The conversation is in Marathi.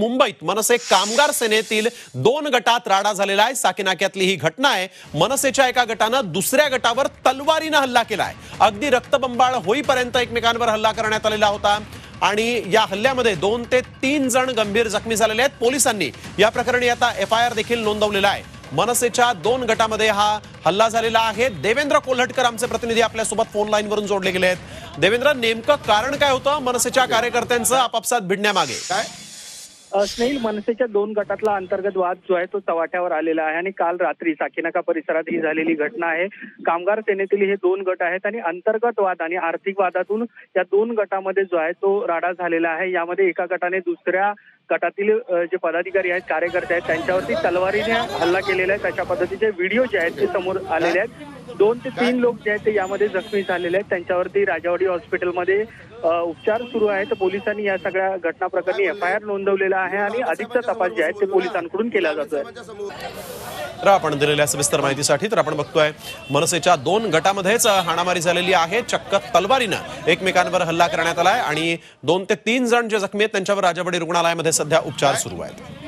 मुंबईत मनसे कामगार सेनेतील दोन गटात राडा झालेला आहे. साकीनाक्यातली ही घटना आहे. मनसेच्या एका गटानं दुसऱ्या गटावर तलवारीनं हल्ला केला आहे अगदी रक्तबंबाळ होईपर्यंत एकमेकांवर हल्ला करण्यात आलेला होता. आणि या हल्ल्यामध्ये दोन ते तीन जण गंभीर जखमी झालेले आहेत. पोलिसांनी या प्रकरणी आता एफ आय आर देखील नोंदवलेला आहे. मनसेच्या दोन गटामध्ये हा हल्ला झालेला आहे. देवेंद्र कोल्हटकर आमचे प्रतिनिधी आपल्यासोबत फोन लाईनवरून जोडले गेले आहेत. देवेंद्र नेमकं कारण काय होतं? मनसेच्या कार्यकर्त्यांचं आपापसात भिडण्यामागे. काय? स्नेहिल मनसेच्या दोन गटातला अंतर्गत वाद जो आहे तो चव्हाट्यावर आलेला आहे आणि काल रात्री साकीनाका परिसरात ही झालेली घटना आहे. कामगार सेनेतील हे दोन गट आहेत आणि अंतर्गत वाद आणि आर्थिक वादातून या दोन गटामध्ये जो आहे तो राडा झालेला आहे. यामध्ये एका गटाने दुसऱ्या गटातील जे पदाधिकारी आहेत कार्यकर्ते आहेत त्यांच्यावरती तलवारीने हल्ला केलेला आहे. तशा पद्धतीचे व्हिडिओ जे आहेत ते समोर आलेले आहेत. दोन ते तीन लोक जे आहेत ते यामध्ये जखमी झालेले आहेत. त्यांच्यावरती राजावाडी हॉस्पिटलमध्ये उपचार सुरू आहेत. पोलिसांनी या सगळ्या घटना प्रकरणी एफ आय आर नोंदवलेला आहे आणि अधिकचा तपास जे आहे ते पोलिसांकडून केला जातोय. तर आपण दिलेल्या सविस्तर माहितीसाठी तर आपण बघतोय मनसेच्या दोन गटामध्येच हाणामारी झालेली आहे. चक्क तलवारीनं एकमेकांवर हल्ला करण्यात आलाय आणि दोन ते तीन जण जे जखमी आहेत त्यांच्यावर राजावाडी रुग्णालयामध्ये सध्या उपचार सुरू आहेत.